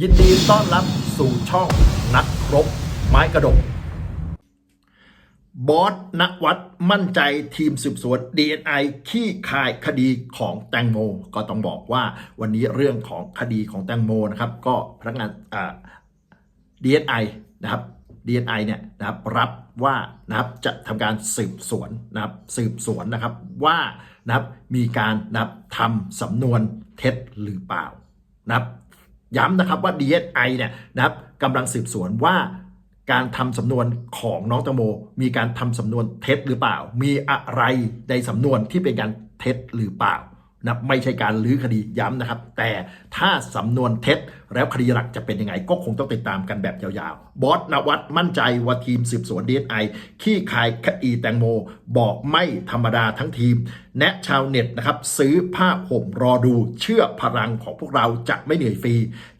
ยินดีต้อนรับสู่ช่องนักรบไม้กระดก บอสนวัดมั่นใจทีมสืบสวน DNI ขี้คายคดีของแตงโม ก็ต้องบอกว่าวันนี้เรื่องของคดีของแตงโมนะครับ ก็พนักงานอ่า DNI นะครับ DNI เนี่ยนะครับรับว่านะครับจะทำการสืบสวนนะครับสืบสวนนะครับว่านะครับมีการนะครับทำสำนวนเท็จหรือเปล่านะครับ ย้ำนะครับว่า DSI เนี่ยนะครับกำลังสืบสวนว่าการทำสำนวนของน้องแตงโม มีการทำสำนวนเท็จหรือเปล่า มีอะไรในสำนวนที่เป็นการเท็จหรือเปล่า นะไม่ใช่การลื้อคดีย้ำนะครับ แต่ถ้าสำนวนเท็จแล้วคดีหลักจะเป็นยังไง ก็คงต้องติดตามกันแบบยาวๆ บอสนวัตมั่นใจว่าทีมสืบสวนดีไอขี้คายคดีแตงโม บอกไม่ธรรมดาทั้งทีม แนะชาวเน็ตนะครับ ซื้อผ้าห่มรอดูเชื่อพลังของพวกเราจะไม่เหนื่อยฟรี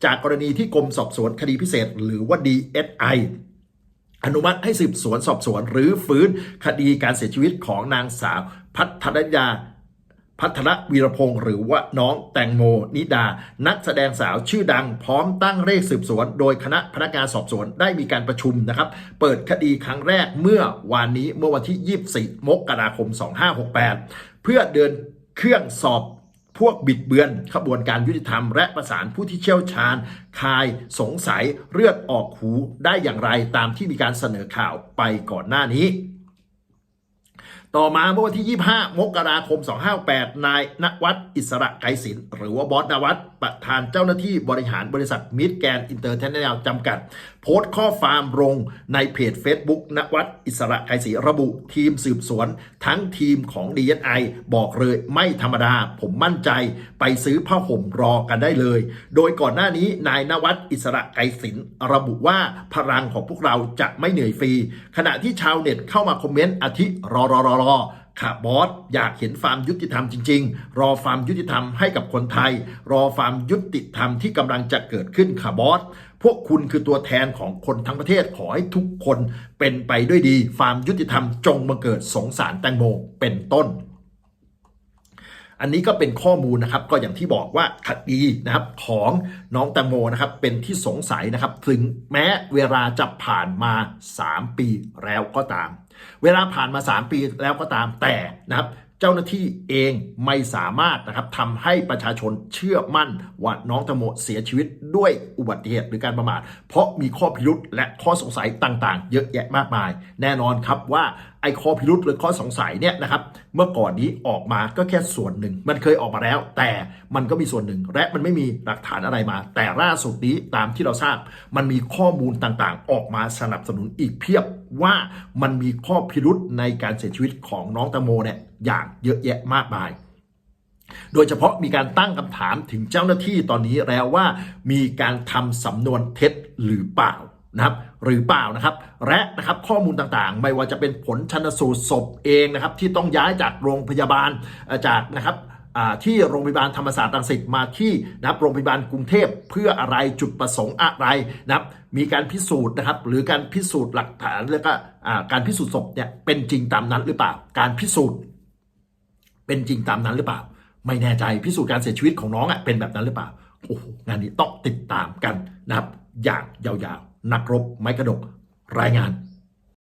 จากกรณีที่กรมสอบสวนคดีพิเศษ หรือว่า DSI อนุมัติให้สืบสวนสอบสวนหรือฟื้นคดีการเสียชีวิตของนางสาวพัทรยา พัทรวีรพงศ์หรือว่าน้องแตงโมนิดา นักแสดงสาวชื่อดัง พร้อมตั้งเลขสืบสวน โดยคณะพนักงานสอบสวนได้มีการประชุมนะครับ เปิดคดีครั้งแรกเมื่อวานนี้เมื่อวันที่ 24 มกราคม 2568 เพื่อเดินเครื่องสอบพวกบิดเบือนขบวนการยุติธรรม และประสานผู้ที่เชี่ยวชาญ คายสงสัยเลือดออกหูได้อย่างไรตามที่มีการเสนอข่าวไปก่อนหน้านี้ ต่อมาเมื่อวันที่ 25 มกราคม 258 นายณวัฒน์อิสระไกรศิลป์หรือว่าบอสนวัฒน์ประธานเจ้าหน้าที่บริหารบริษัทมิดแกนอินเตอร์เทนแนลจำกัด โพสต์ข้อความลงในเพจ Facebook ณวัฒน์อิสระไกรศรีระบุทีมสืบสวน ทั้งทีมของ DSI บอกเลยไม่ธรรมดา ผมมั่นใจไปซื้อผ้าห่มรอกันได้เลย โดยก่อนหน้านี้นายนวัฒน์อิสระไกรศิลป์ระบุว่าพลังของพวกเราจะไม่เหนื่อยฟรี ขณะที่ชาวเน็ตเข้ามาคอมเมนต์อาทิรอรอรอรอค่ะบอสอยากเห็นฟามยุติธรรมจริง ๆ รอฟามยุติธรรมให้กับคนไทย รอฟามยุติธรรมที่กำลังจะเกิดขึ้นค่ะบอสพวกคุณคือตัวแทนของคนทั้งประเทศขอให้ทุกคนเป็นไปด้วยดีฟามยุติธรรมจงมาเกิดสงสารแตงโมเป็นต้นอันนี้ก็เป็นข้อมูลนะครับก็อย่างที่บอกว่าคดีนะครับของน้องแตงโมนะครับเป็นที่สงสัยนะครับ ถึงแม้เวลาจะผ่านมา 3 ปีแล้วก็ตาม เวลาผ่านมา 3 ปีแล้วก็ตามแต่นะครับเจ้าหน้าที่เองไม่สามารถนะครับทำให้ประชาชนเชื่อมั่นว่าน้องตงโมเสียชีวิตด้วยอุบัติเหตุหรือการประมาทเพราะมีข้อพิรุษและข้อสงสัยต่างๆ เยอะแยะมากมาย แน่นอนครับว่า ไอ้ข้อพิรุษหรือข้อสงสัยเนี่ยนะครับเมื่อก่อนนี้ออกมาก็แค่ส่วนหนึ่ง มันเคยออกมาแล้ว แต่มันก็มีส่วนหนึ่ง และมันไม่มีหลักฐานอะไรมา แต่ล่าสุดนี้ตามที่เราทราบ มันมีข้อมูลต่างๆ ออกมาสนับสนุนอีกเพียบว่ามันมีข้อพิรุษในการเสียชีวิตของน้องตงโมเนี่ยอย่างเยอะแยะมากมายโดยเฉพาะมีการตั้งคำถามถึงเจ้าหน้าที่ตอนนี้แล้วว่ามีการทำสำนวนเท็จหรือเปล่า นะครับหรือเปล่านะครับ และนะครับข้อมูลต่างๆ ไม่ว่าจะเป็นผลชันสูตรศพเองนะครับที่ต้องย้ายจากโรงพยาบาลจากนะครับที่โรงพยาบาลธรรมศาสตร์รังสิตมาที่นะครับโรงพยาบาลกรุงเทพเพื่ออะไรจุดประสงค์อะไรนะครับมีการพิสูจน์นะครับหรือการพิสูจน์หลักฐานแล้วก็การพิสูจน์ศพเนี่ยเป็นจริงตามนั้นหรือเปล่า การพิสูจน์ เป็นจริงตามนั้นหรือเปล่า ไม่แน่ใจพิสูจน์การเสียชีวิตของน้องอะเป็นแบบนั้นหรือเปล่าโอ้โหงานนี้ต้องติดตามกันนะครับอย่างยาวๆ นักรบไม้กระดกรายงาน